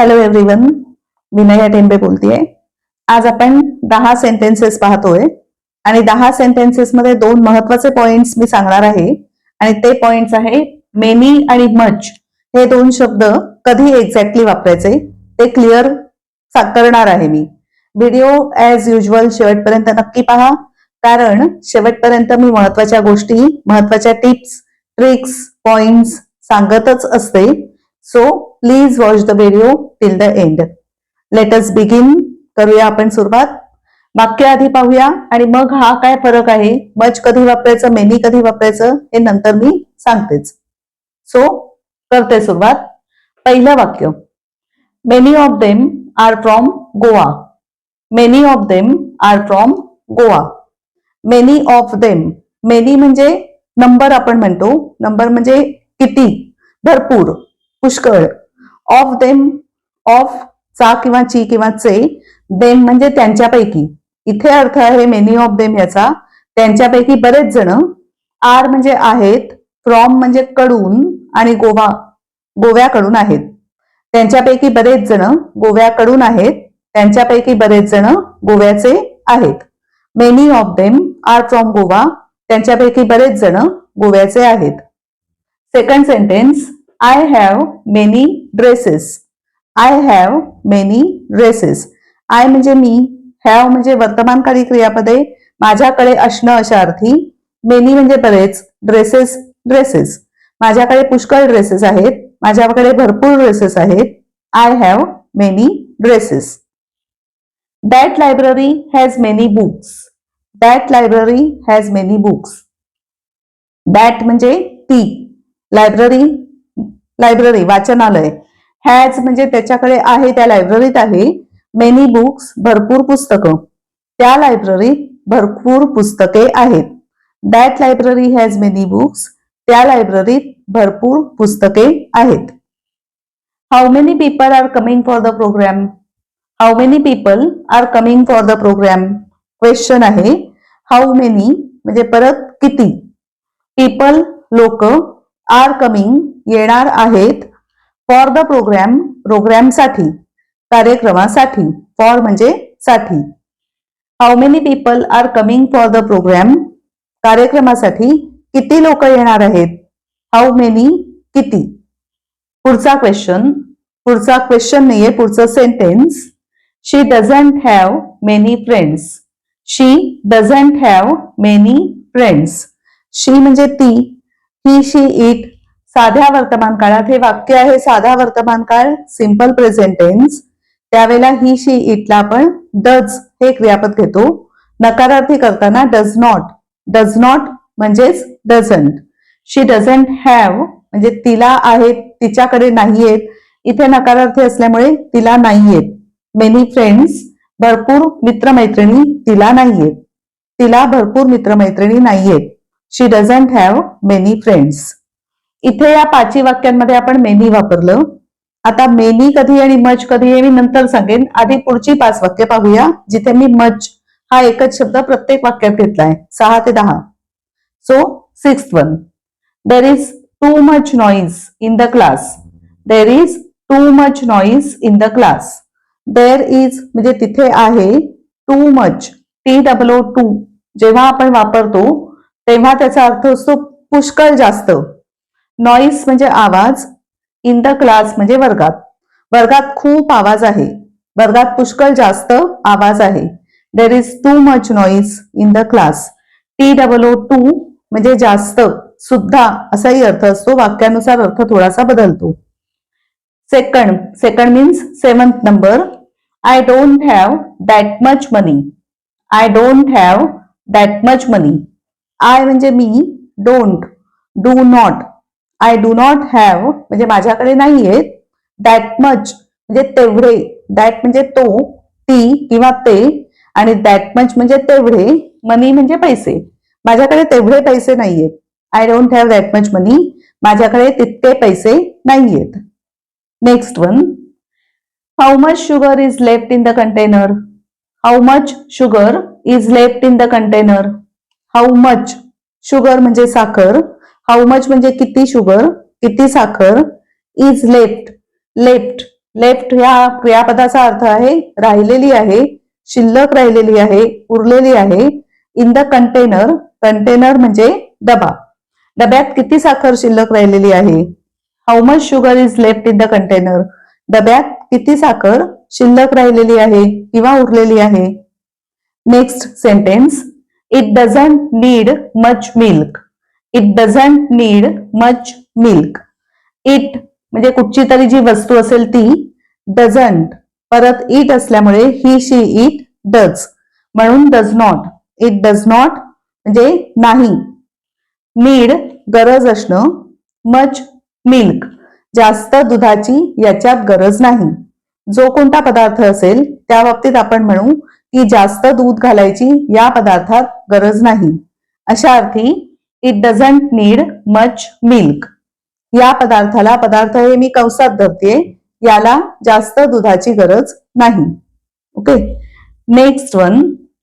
Hello everyone Vinaya Tembe बोलतेय. आज आपण दहा सेंटेन्सेस पाहतोय. आणि दहा सेंटेन्सेस मध्ये दोन महत्त्वाचे पॉइंट्स मी सांगणार आहे. आणि ते पॉइंट्स आहे मेनी आणि मच हे दोन शब्द कधी एक्झॅक्टली वापरायचे? ते क्लिअर करणार आहे मी. व्हिडिओ ऍज युजल शेवटपर्यंत नक्की पहा. कारण शेवटपर्यंत मी महत्त्वाच्या गोष्टी महत्त्वाच्या टिप्स ट्रिक्स पॉइंट्स सांगतच असते. So please watch the video till the end let us begin करूया आपण सुरुवात. वाक्य आधी पाहूया. आणि मग हा काय फरक आहे? मच कधी वापरायचं मेनी कधी वापरायचं हे नंतर मी सांगतेच. सो करते सुरुवात. पहिलं वाक्य. Many of them are from Goa many of them are from Goa many of them many म्हणजे नंबर आपण म्हणतो. नंबर म्हणजे किती? भरपूर. पुष्कळ. ऑफ देम ऑफ चा किंवा ची किंवा चे देम म्हणजे त्यांच्यापैकी. इथे अर्थ आहे मेनी ऑफ देम याचा. त्यांच्यापैकी बरेच जण आर म्हणजे आहेत फ्रॉम म्हणजे कडून आणि गोवा गोव्याकडून आहेत. त्यांच्यापैकी बरेच जण गोव्याकडून आहेत त्यांच्यापैकी बरेच जण गोव्याचे आहेत. Many of them are from Goa त्यांच्यापैकी बरेच जण गोव्याचे आहेत. Second sentence I have many dresses I have many dresses I म्हणजे मी हॅव म्हणजे वर्तमानकाळी क्रियापदे माझ्याकडे असणं अशा अर्थी मेनी म्हणजे बरेच ड्रेसेस ड्रेसेस माझ्याकडे पुष्कळ ड्रेसेस आहेत माझ्याकडे भरपूर ड्रेसेस आहेत. I have many dresses that library has many books that library has many books that म्हणजे ती. लायब्ररी लायब्ररी वाचनालय. हॅज म्हणजे त्याच्याकडे आहे त्या लायब्ररीत आहे. मेनी बुक्स भरपूर पुस्तकं. त्या लायब्ररीत भरपूर पुस्तके आहेत. That library has many books त्या लायब्ररीत भरपूर पुस्तके आहेत. How many people are coming for the programme how many people are coming for the programme question आहे. हाऊ मेनी म्हणजे परत किती? पीपल लोक आर कमिंग येणार आहेत फॉर द प्रोग्राम प्रोग्रामसाठी कार्यक्रमासाठी फॉर म्हणजे साठी. How many people are coming for the programme कार्यक्रमासाठी किती लोक येणार आहेत? हाऊ मेनी किती? पुढचा क्वेश्चन पुढचा क्वेश्चन नाहीये पुढचं sentence she doesn't have many friends she doesn't have many friends she म्हणजे ती ही शी इट साध्या वर्तमान काळात हे वाक्य आहे साधा वर्तमान काळ सिंपल प्रेझेंटेन्स त्यावेळेला ही शी इटला आपण डज हे क्रियापद घेतो. नकारार्थी करताना डज नॉट डज नॉट म्हणजेच डझंट शी डझंट हॅव म्हणजे तिला आहेत तिच्याकडे नाहीयेत. इथे नकारार्थी असल्यामुळे तिला नाहीयेत. मेनी फ्रेंड्स भरपूर मित्रमैत्रिणी तिला नाहीयेत. तिला भरपूर मित्रमैत्रिणी नाहीयेत. She doesn't have many friends इथे या पाचवी वाक्यांमध्ये आपण मेनी वापरलं. आता मेनी कधी आणि मच कधी हे मी नंतर सांगेन. आधी पुढची पाच वाक्य पाहूया जिथे मी मच हा एकच शब्द प्रत्येक वाक्यात घेतलाय. सहा ते दहा. So six one there is too much noise in the class there is too much noise in the class there is म्हणजे तिथे आहे too much T W two जेव्हा आपण वापरतो तेव्हा त्याचा अर्थ असतो पुष्कळ जास्त. नॉईस म्हणजे आवाज. इन द क्लास म्हणजे वर्गात. वर्गात खूप आवाज आहे. वर्गात पुष्कळ जास्त आवाज आहे. There is too much noise in the class T double O too म्हणजे जास्त सुद्धा असाही अर्थ असतो. वाक्यानुसार अर्थ थोडासा बदलतो. Second second means seventh number I don't have that much money I don't have that much money I म्हणजे मी don't do not I do not have म्हणजे माझ्याकडे नाहीये दॅट मच म्हणजे तेवढे दॅट म्हणजे तो ती किंवा ते आणि दॅट मच म्हणजे तेवढे मनी म्हणजे पैसे. माझ्याकडे तेवढे पैसे नाहीयेत I don't have that much money माझ्याकडे तितके पैसे नाहीयेत. Next one how much sugar is left in the container how much sugar is left in the container how much sugar म्हणजे साखर? हाऊ मच म्हणजे किती शुगर किती साखर? इज लेफ्ट लेफ्ट लेफ्ट ह्या क्रियापदाचा अर्थ आहे राहिलेली आहे शिल्लक राहिलेली आहे उरलेली आहे. इन द कंटेनर कंटेनर म्हणजे डबा. डब्यात किती साखर शिल्लक राहिलेली आहे? How much sugar is left in the container डब्यात किती साखर शिल्लक राहिलेली आहे किंवा उरलेली आहे? Next sentence it doesn't need much milk it doesn't need much milk it म्हणजे कुठची तरी जी वस्तू असेल ती डझंट परत इट असल्यामुळे ही शी इट डज म्हणून does not it does not म्हणजे नाही. नीड गरज असणं मच मिल्क जास्त दुधाची याच्यात गरज नाही. जो कोणता पदार्थ असेल त्या बाबतीत आपण म्हणू की जास्त दूध घालायची या पदार्थात गरज नाही. अशा अर्थी it doesn't need much milk या पदार्थाला पदार्थ हे मी कंसात धरते याला जास्त दुधाची गरज नाही. Okay next one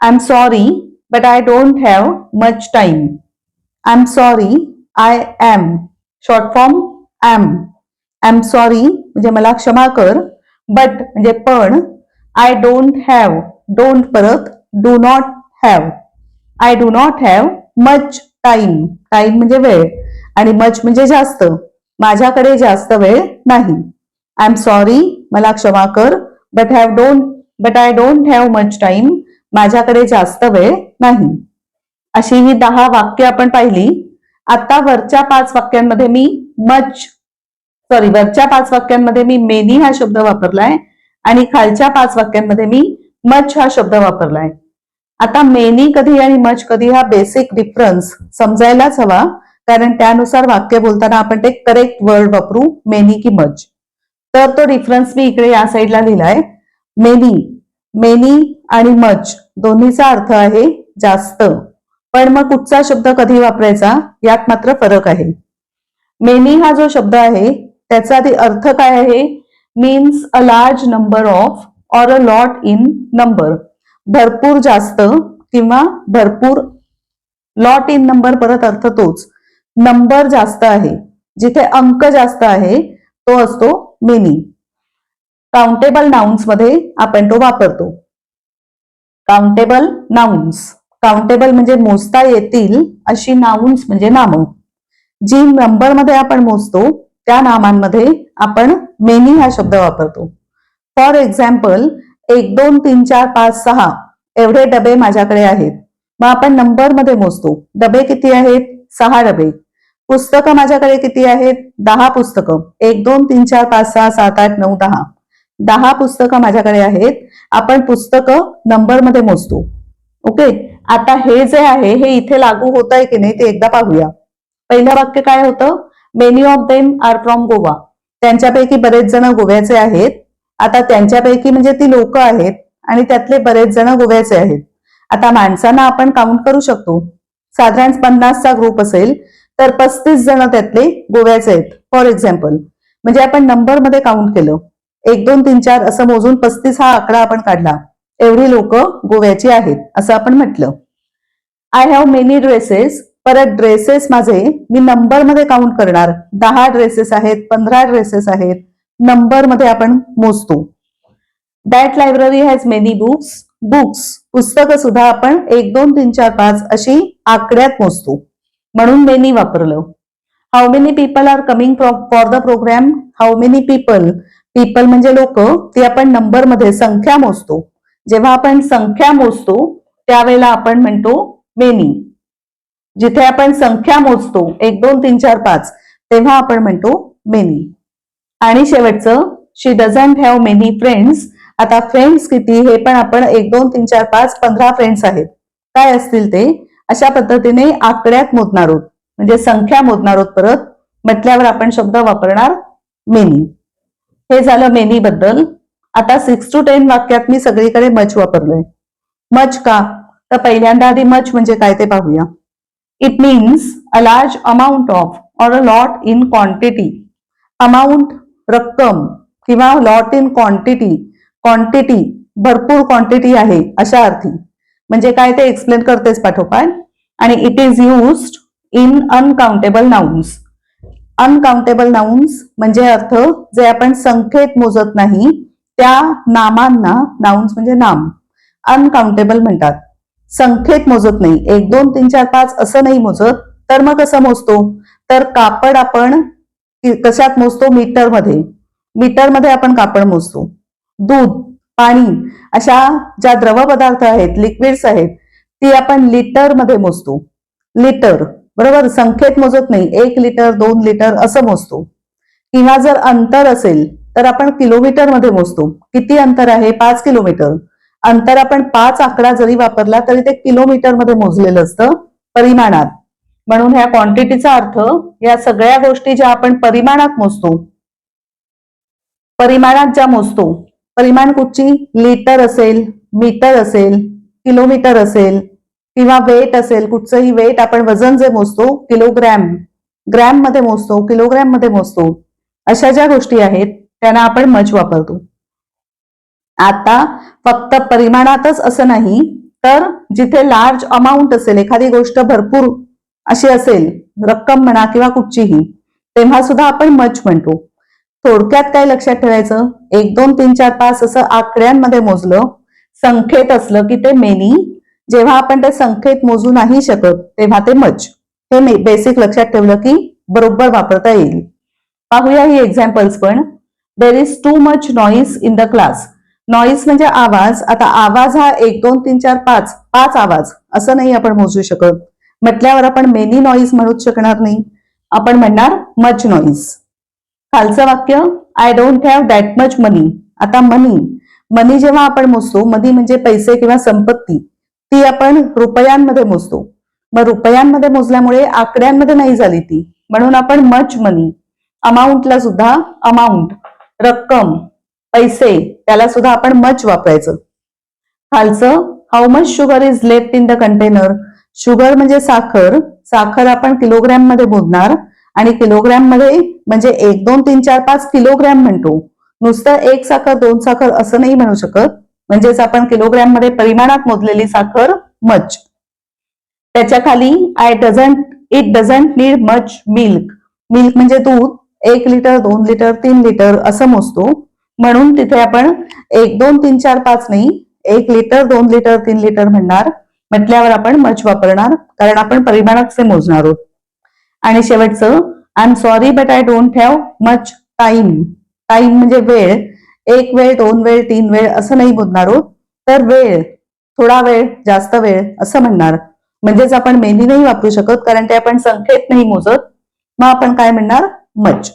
I am sorry but I don't have much time I am sorry I am short form M I am sorry म्हणजे मला क्षमा कर बट म्हणजे पण आय डोंट हॅव डोंट परत do not have I do not have much time time म्हणजे वेळ. आणि मच म्हणजे जास्त. माझ्याकडे जास्त वेळ नाही. आय एम सॉरी मला क्षमा कर. But have don't but I don't have much time माझ्याकडे जास्त वेळ नाही. अशी ही दहा वाक्य आपण पाहिली. आता वरच्या पाच वाक्यांमध्ये मी मच सॉरी वरच्या पाच वाक्यांमध्ये मी मेनी हा शब्द वापरलाय. आणि खालच्या पाच वाक्यांमध्ये मी मच हा शब्द वापरलाय. आता मेनी कधी आणि मच कधी हा बेसिक डिफरन्स समजायलाच हवा. कारण त्यानुसार वाक्य बोलताना आपण ते करेक्ट वर्ड वापरू मेनी की मच. तर तो डिफरन्स मी इकडे या साईडला लिहिलाय. मेनी मेनी आणि मच दोन्हीचा अर्थ आहे जास्त. पण मग कुठचा शब्द कधी वापरायचा? यात मात्र फरक आहे. मेनी हा जो शब्द आहे त्याचा आधी अर्थ काय आहे? Means a large number of or a lot in number भरपूर जास्त किंवा भरपूर लॉट इन नंबर परत अर्थ तोच. नंबर जास्त आहे. जिथे अंक जास्त आहे तो असतो मेनी काउंटेबल नाउन्समध्ये आपण तो वापरतो. काउंटेबल नाउन्स काउंटेबल म्हणजे मोजता येतील अशी नाउन्स म्हणजे नामं. जी नंबरमध्ये आपण मोजतो त्या नामांमध्ये आपण मेनी हा शब्द वापरतो. फॉर एक्झाम्पल एक दोन तीन चार पाच सहा एवढे डबे माझ्याकडे आहेत. मग आपण नंबरमध्ये मोजतो. डबे किती आहेत? सहा डबे. पुस्तकं माझ्याकडे किती आहेत? दहा पुस्तकं. एक दोन तीन चार पाच सहा सात आठ नऊ दहा. दहा पुस्तकं माझ्याकडे आहेत. आपण पुस्तकं नंबरमध्ये मोजतो. ओके? आता हे जे आहे हे इथे लागू होत आहे की नाही ते एकदा पाहूया. पहिलं वाक्य काय होतं? Many of them are from Goa त्यांच्यापैकी बरेच जण गोव्याचे आहेत. आता त्यांच्यापैकी म्हणजे ती लोक आहेत आणि त्यातले बरेच जण गोव्याचे आहेत. आता माणसांना आपण काउंट करू शकतो. साधारण पन्नासचा ग्रुप असेल तर पस्तीस जण त्यातले गोव्याचे आहेत. फॉर एक्झाम्पल म्हणजे आपण नंबरमध्ये काउंट केलं. एक दोन तीन चार असं मोजून पस्तीस हा आकडा आपण काढला. एवढी लोक गोव्याची आहेत असं आपण म्हटलं. आय हॅव मेनी ड्रेसेस परत ड्रेसेस माझे मी नंबरमध्ये काउंट करणार. दहा ड्रेसेस आहेत पंधरा ड्रेसेस आहेत नंबरमध्ये आपण मोजतो. That library has many books books पुस्तकं सुद्धा आपण एक दोन तीन चार पाच अशी आकड्यात मोजतो. म्हणून मेनी वापरलं. How many people are coming for the programme how many people people म्हणजे लोक ती आपण नंबरमध्ये संख्या मोजतो. जेव्हा आपण संख्या मोजतो त्यावेळेला आपण म्हणतो मेनी जिथे आपण संख्या मोजतो एक दोन तीन चार पाच तेव्हा आपण म्हणतो मेनी आणि शेवटचं she doesn't have many friends आता फ्रेंड्स किती हे पण आपण एक दोन तीन चार पाच पंधरा फ्रेंड्स आहेत. काय असतील ते? अशा पद्धतीने आकड्यात मोजणार आहोत. म्हणजे संख्या मोजणार आहोत परत. म्हटल्यावर आपण शब्द वापरणार मेनी हे झालं मेनी बद्दल. आता सिक्स टू टेन वाक्यात मी सगळीकडे मच वापरलोय. मच का? तर पहिल्यांदा आधी मच म्हणजे काय ते पाहूया. It means a large amount of or a lot in quantity amount रक्कम किंवा लॉट इन क्वांटिटी क्वांटिटी भरपूर क्वांटिटी आहे अशा अर्थी. म्हणजे काय ते एक्सप्लेन करतेच पाठोपाठ. आणि it is used in uncountable nouns uncountable nouns म्हणजे अर्थ जे आपण संख्येत मोजत नाही त्या नामांना नाउन्स म्हणजे नाम. अनकाउंटेबल म्हणतात. संख्येत मोजत नाही. एक दोन तीन चार पाच असं नाही मोजत. तर मग कसं मोजतो? तर कापड आपण कशात मोजतो? मीटरमध्ये. मीटरमध्ये आपण कापड मोजतो. दूध पाणी अशा ज्या द्रव पदार्थ आहेत लिक्विड्स आहेत ती आपण लिटरमध्ये मोजतो. लिटर बरोबर? संख्येत मोजत नाही. एक लिटर दोन लिटर असं मोजतो. किंवा जर अंतर असेल तर आपण किलोमीटरमध्ये मोजतो. किती अंतर आहे? पाच किलोमीटर. अंतर आपण पाच आकडा जरी वापरला तरी ते किलोमीटरमध्ये मोजलेलं असतं परिमाणात. म्हणून ह्या क्वांटिटीचा अर्थ या सगळ्या गोष्टी ज्या आपण परिमाणात मोजतो परिमाणात ज्या मोजतो परिमाण कुठची? लिटर असेल मीटर असेल किलोमीटर असेल किंवा वेट असेल कुठचंही वेट आपण वजन जे मोजतो किलोग्रॅम ग्रॅममध्ये मोजतो किलोग्रॅममध्ये मोजतो अशा ज्या गोष्टी आहेत त्यांना आपण मच वापरतो. आता फक्त परिमाणातच असं नाही तर जिथे लार्ज अमाऊंट असेल एखादी गोष्ट भरपूर अशी असेल रक्कम म्हणा किंवा कुठचीही तेव्हा सुद्धा आपण मच म्हणतो. थोडक्यात काय लक्षात ठेवायचं? एक दोन तीन चार पाच असं आकड्यांमध्ये मोजलं संख्येत असलं की ते मेनी जेव्हा आपण ते संख्येत मोजू नाही शकत तेव्हा ते मच हे बेसिक लक्षात ठेवलं की बरोबर वापरता येईल. पाहूया ही एक्झाम्पल्स पण. There is too much noise in the class noise म्हणजे आवाज. आता आवाज हा एक दोन तीन चार पाच पाच आवाज. असं नाही आपण मोजू शकत. म्हटल्यावर आपण मेनी नॉईस म्हणूच शकणार नाही. आपण म्हणणार मच नॉईस खालचं वाक्य I don't have that much money आता मनी मनी जेव्हा आपण मोजतो मनी म्हणजे पैसे किंवा संपत्ती ती आपण रुपयांमध्ये मोजतो. मग रुपयांमध्ये मोजल्यामुळे आकड्यांमध्ये नाही झाली ती. म्हणून आपण मच मनी अमाऊंटला सुद्धा अमाऊंट रक्कम पैसे त्याला सुद्धा आपण मच वापरायचं. खालचं how much sugar is left in the container sugar म्हणजे साखर साखर आपण किलोग्रॅममध्ये मोजणार. आणि किलोग्रॅममध्ये म्हणजे एक दोन तीन चार पाच किलोग्रॅम म्हणतो. नुसतं एक साखर दोन साखर असं नाही म्हणू शकत. म्हणजेच आपण किलोग्रॅममध्ये परिमाणात मोजलेली साखर मच त्याच्याखाली I doesn't it doesn't need much milk milk म्हणजे दूध. एक लिटर दोन लिटर तीन लिटर असं मोजतो. म्हणून तिथे आपण एक दोन तीन चार पाच नाही. एक लिटर दोन लिटर तीन लिटर म्हणणार. म्हटल्यावर आपण मच वापरणार कारण आपण परिमाणाचे मोजणार आहोत. आणि शेवटचं I am sorry but I don't have much time time म्हणजे वेळ. एक वेळ दोन वेळ तीन वेळ असं नाही मोजणार आहोत. तर वेळ थोडा वेळ जास्त वेळ असं म्हणणार. म्हणजेच आपण मेनी नाही वापरू शकत कारण ते आपण संख्येत नाही मोजत. मग आपण काय म्हणणार? मच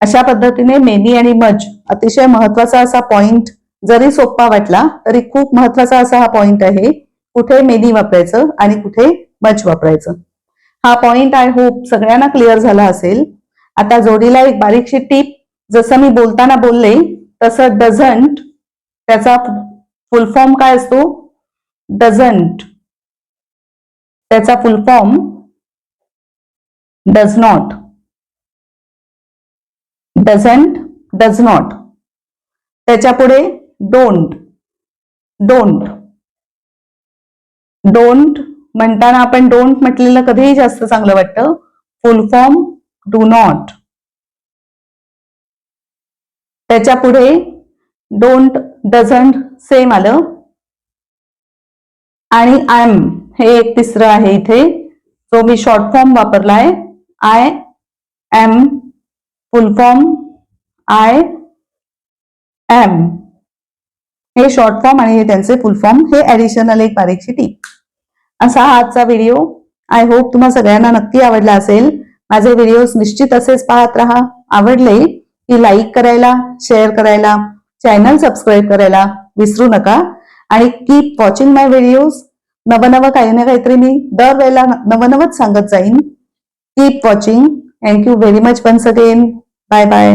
अशा पद्धतीने मेनी आणि मच अतिशय महत्त्वाचा असा पॉइंट जरी सोपा वाटला तरी खूप महत्त्वाचा असा हा पॉइंट आहे. कुठे मेनी वापरायचं आणि कुठे मच वापरायचं. हा पॉइंट आय होप सगळ्यांना क्लिअर झाला असेल. आता जोडीला एक बारीकशी टीप जसं मी बोलताना बोलले तसं डझंट त्याचा फुल फॉर्म काय असतो? डझंट त्याचा full form does not doesn't does not त्याच्या पुढे डोंट डोंट डोंट म्हणताना आपण डोंट म्हटलेलं कधीही जास्त चांगलं वाटतं. फुल फॉर्म डू नॉट त्याच्या पुढे डोंट डझंट सेम आलं. आणि आय एम हे एक तिसरं आहे इथे. जो मी शॉर्ट फॉर्म वापरलाय I am full form I am हे शॉर्ट फॉर्म आणि हे त्यांचे फुल फॉर्म हे ऍडिशनल एक बारीकशी टीप असा हा आजचा व्हिडिओ आय होप तुम्हा सगळ्यांना नक्की आवडला असेल. माझे व्हिडिओज निश्चित असेच पाहत राहा. आवडले की लाईक करायला शेअर करायला चॅनल सबस्क्राईब करायला विसरू नका. आणि कीप वॉचिंग माय व्हिडिओज नवनवं काही ना काहीतरी मी दरवेळेला नवनवच सांगत जाईन. Keep watching thank you very much once again bye bye